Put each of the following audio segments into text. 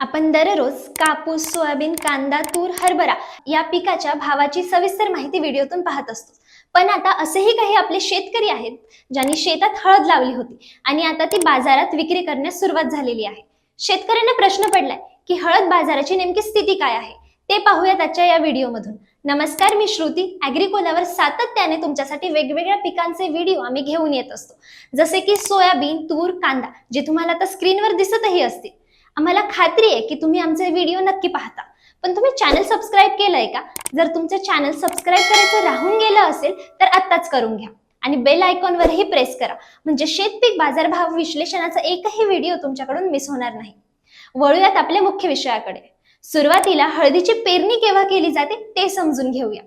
आपण दररोज कापूस सोयाबीन कांदा तूर हरभरा या पिकाच्या भावाची सविस्तर माहिती व्हिडिओतून पाहत असतो. पण आता असेही काही आपले शेतकरी आहेत ज्यांनी शेतात हळद लावली होती आणि आता ती बाजारात विक्री करण्यास सुरुवात झालेली आहे. शेतकऱ्यांना प्रश्न पडलाय की हळद बाजाराची नेमकी स्थिती काय आहे? ते पाहूयात आजच्या या व्हिडिओमधून. नमस्कार मी श्रुती. ॲग्रिकोलावर सातत्याने तुमच्यासाठी वेगवेगळ्या पिकांचे व्हिडिओ आम्ही घेऊन येत असतो. जसे की सोयाबीन तूर कांदा जे तुम्हाला आता स्क्रीनवर दिसतही असतील. आम्हाला खात्री आहे की तुम्ही आमचे व्हिडिओ नक्की पाहता. पण तुम्ही चॅनल सबस्क्राईब केलंय का? जर तुमचं चॅनल सबस्क्राईब करायचं राहून गेलं असेल तर आत्ताच करून घ्या. आणि बेल आयकॉनवरही प्रेस करा. म्हणजे शेतपीक बाजारभाव विश्लेषणाचा एकही व्हिडिओ तुमच्याकडून मिस होणार नाही. वळूयात आपल्या मुख्य विषयाकडे. सुरुवातीला हळदीची पेरणी केव्हा केली जाते ते समजून घेऊया.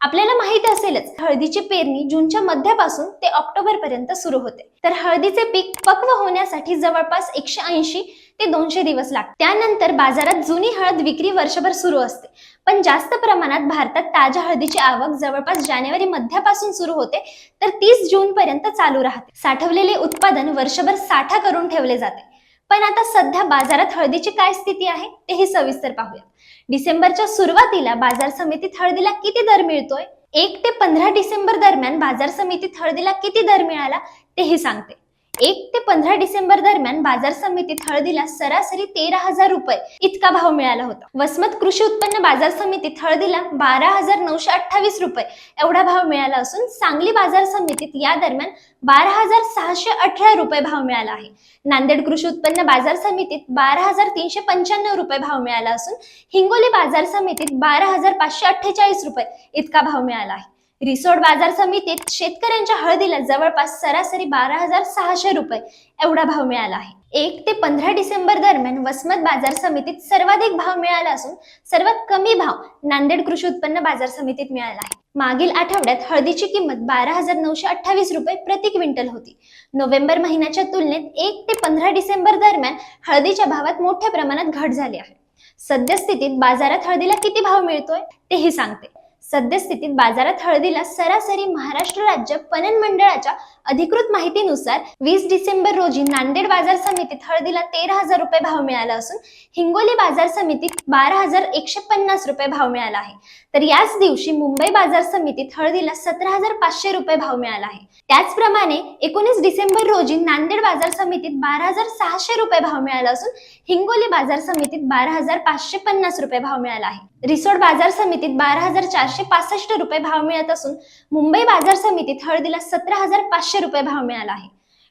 आपल्याला माहिती असेलच हळदीची पेरणी जूनच्या मध्यापासून ते ऑक्टोबर पर्यंत सुरू होते. तर हळदीचे पीक पक्व होण्यासाठी जवळपास एकशे ऐंशी ते दोनशे दिवस लागतात. त्यानंतर बाजारात जुनी हळद विक्री वर्षभर सुरू असते. पण जास्त प्रमाणात भारतात ताज्या हळदीची आवक जवळपास जानेवारी मध्यापासून सुरू होते तर तीस जून पर्यंत चालू राहते. साठवलेले उत्पादन वर्षभर साठा करून ठेवले जाते. पण आता सध्या बाजारात हळदीची काय स्थिती आहे तेही सविस्तर पाहूया डिसेंबरच्या सुरुवातीला बाजार समितीत हळदीला किती दर मिळतोय? एक ते पंधरा डिसेंबर दरम्यान बाजार समितीत हळदीला किती दर मिळाला तेही सांगते. एक ते पंधरा डिसेंबर दरम्यान बाजार समितीत हळदीला सरासरी तेरा हजार रुपये इतका भाव मिळाला होता. वसमत कृषी उत्पन्न बाजार समितीत हळदीला बारा हजार नऊशे अठ्ठावीस रुपये एवढा भाव मिळाला असून सांगली बाजार समितीत या दरम्यान बारा हजार सहाशे अठरा रुपये भाव मिळाला आहे. नांदेड कृषी उत्पन्न बाजार समितीत बारा हजार तीनशे पंच्याण्णव रुपये भाव मिळाला असून हिंगोली बाजार समितीत बारा हजार पाचशे अठ्ठेचाळीस रुपये इतका भाव मिळाला आहे. रिसोड बाजार समितीत शेतकऱ्यांच्या हळदीला जवळपास सरासरी बारा हजार सहाशे रुपये एवढा भाव मिळाला आहे. एक ते पंधरा डिसेंबर दरम्यान वसमत बाजार समितीत सर्वाधिक भाव मिळाला असून सर्वात कमी भाव नांदेड कृषी उत्पन्न बाजार समितीत मिळाला आहे. मागील आठवड्यात हळदीची किंमत बारा हजार नऊशे अठ्ठावीस रुपये प्रति क्विंटल होती. नोव्हेंबर महिन्याच्या तुलनेत एक ते पंधरा डिसेंबर दरम्यान हळदीच्या भावात मोठ्या प्रमाणात घट झाली आहे. सद्यस्थितीत बाजारात हळदीला किती भाव मिळतोय तेही सांगते. सद्यस्थितीत बाजारात हळदीला सरासरी महाराष्ट्र राज्य पणन मंडळाच्या अधिकृत माहितीनुसार वीस डिसेंबर रोजी नांदेड बाजार समितीत हळदीला तेरा हजार रुपये भाव मिळाला असून हिंगोली बाजार समितीत बारा हजार एकशे पन्नास रुपये भाव मिळाला आहे. तर याच दिवशी मुंबई बाजार समितीत हळदीला सतरा हजार पाचशे रुपये भाव मिळाला आहे. त्याचप्रमाणे एकोणीस डिसेंबर रोजी नांदेड बाजार समितीत बारा हजार सहाशे रुपये भाव मिळाला असून हिंगोली बाजार समितीत बारा हजार पाचशे पन्नास रुपये भाव मिळाला आहे. रिसोड बाजार समितीत बारा हजार चारशे पासष्ट रुपये भाव मिळत असून मुंबई बाजार समितीत हळदीला सतरा हजार पाचशे रुपये भाव मिळाला आहे.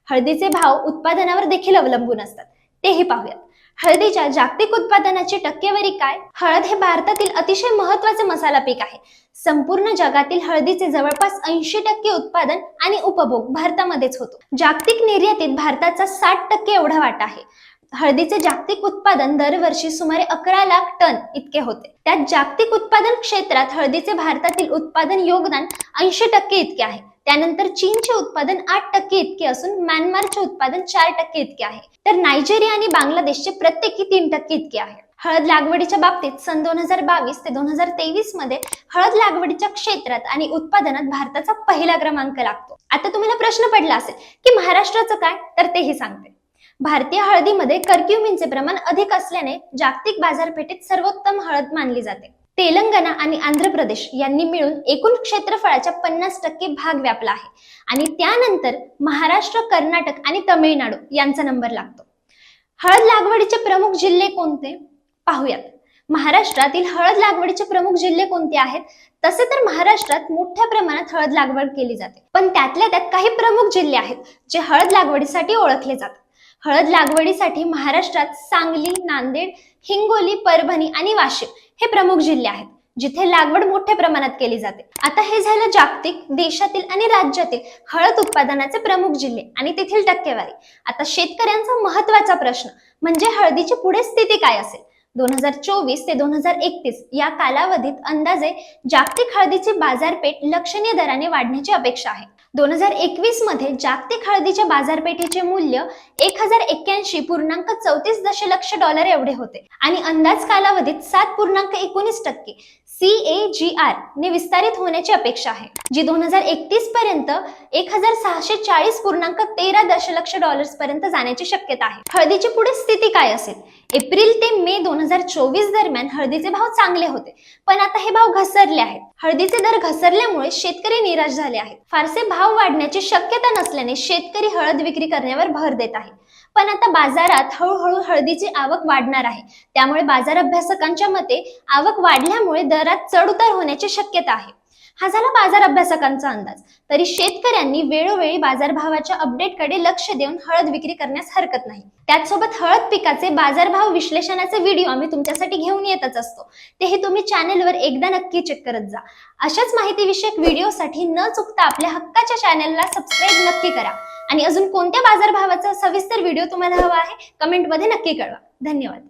हळदीचे भाव उत्पादनावर देखील अवलंबून असतात. तेही पाहूयात. हळदीच्या जागतिक उत्पादनाची टक्केवारी काय? हळद हे भारतातील अतिशय महत्त्वाचे मसाला पीक आहे. संपूर्ण जगातील हळदीचे जवळपास ऐंशी टक्के उत्पादन आणि उपभोग भारतामध्येच होतो. जागतिक निर्यातीत भारताचा साठ टक्के एवढा वाटा आहे. हळदीचे जागतिक उत्पादन दरवर्षी सुमारे अकरा लाख टन इतके होते. त्यात जागतिक उत्पादन क्षेत्रात हळदीचे भारतातील उत्पादन योगदान ऐंशी टक्के इतके आहे. त्यानंतर चीनचे उत्पादन आठ टक्के इतके असून म्यानमारचे उत्पादन चार टक्के इतके आहे. तर नायजेरिया आणि बांगलादेशचे प्रत्येकी तीन टक्के इतके आहे. हळद लागवडीच्या बाबतीत सन दोन हजार बावीस ते दोन हजार तेवीसमध्ये हळद लागवडीच्या क्षेत्रात आणि उत्पादनात भारताचा पहिला क्रमांक लागतो. आता तुम्हाला प्रश्न पडला असेल की महाराष्ट्राचं काय? तर तेही सांगते. भारतीय हळदीमध्ये कर्क्युमिनचे प्रमाण अधिक असल्याने जागतिक बाजारपेठेत सर्वोत्तम हळद मानली जाते. तेलंगणा आणि आंध्र प्रदेश यांनी मिळून एकूण क्षेत्रफळाच्या पन्नास टक्के भाग व्यापला आहे. आणि त्यानंतर महाराष्ट्र कर्नाटक आणि तमिळनाडू यांचा नंबर लागतो. हळद लागवडीचे प्रमुख जिल्हे कोणते? पाहूयात. महाराष्ट्रातील हळद लागवडीचे प्रमुख जिल्हे कोणते आहेत? तसे तर महाराष्ट्रात मोठ्या प्रमाणात हळद लागवड केली जाते. पण त्यातल्या त्यात काही प्रमुख जिल्हे आहेत जे हळद लागवडीसाठी ओळखले जातात. हळद लागवडीसाठी महाराष्ट्रात सांगली नांदेड हिंगोली परभणी आणि वाशिम हे प्रमुख जिल्हे आहेत जिथे लागवड मोठ्या प्रमाणात केली जाते. आता हे झालं जागतिक देशातील आणि राज्यातील हळद उत्पादनाचे प्रमुख जिल्हे आणि तेथील टक्केवारी. आता शेतकऱ्यांचा महत्त्वाचा प्रश्न म्हणजे हळदीची पुढे स्थिती काय असेल? दोन हजार चोवीस ते दोन हजार एकतीस या कालावधीत अंदाजे जागतिक हळदीची बाजारपेठ लक्षणीय दराने वाढण्याची अपेक्षा आहे. दोन हजार एकवीसमध्ये जागतिक हळदीच्या बाजारपेठेचे मूल्य एक हजार एक्क्याऐंशी पूर्णांक चौतीस दशलक्ष डॉलर एवढे होते. आणि अंदाज कालावधीत सात पूर्णांक एकोणीस टक्के. सी ए जी आर ने विस्तारित होण्याची अपेक्षा आहे जी दोन हजार एकतीस पर्यंत एक हजार सहाशे चाळीस पूर्णांक तेरा दशलक्ष डॉलर्स पर्यंत जाण्याची शक्यता आहे. हळदीची पुढे स्थिती काय असेल? एप्रिल ते मे दोन हजार चोवीस दरम्यान हळदीचे भाव चांगले होते पण आता हे भाव घसरले आहेत. हळदीचे दर घसरल्यामुळे शेतकरी निराश झाले आहेत. फारसे भाव वाढण्याची शक्यता नसल्याने शेतकरी हळद विक्री करण्यावर भर देत आहे. पण आता बाजारात हळूहळू हळदीची आवक वाढणार आहे. त्यामुळे बाजार अभ्यासकांच्या मते आवक वाढल्यामुळे दरात चढ उतार होण्याची शक्यता आहे. हा झाला बाजार अभ्यासकांचा अंदाज. तरी शेतकऱ्यांनी वेळोवेळी बाजारभावाच्या अपडेटकडे लक्ष देऊन हळद विक्री करण्यास हरकत नाही. त्याचसोबत हळद पिकाचे बाजारभाव विश्लेषणाचे व्हिडिओ आम्ही तुमच्यासाठी घेऊन येतच असतो. तेही तुम्ही चॅनेलवर एकदा नक्की चेक करत जा. अशाच माहितीविषयक व्हिडिओसाठी न चुकता आपल्या हक्काच्या चॅनेलला सबस्क्राईब नक्की करा. आणि अजून कोणत्या बाजारभावाचा सविस्तर व्हिडिओ तुम्हाला हवा आहे कमेंटमध्ये नक्की कळवा. धन्यवाद.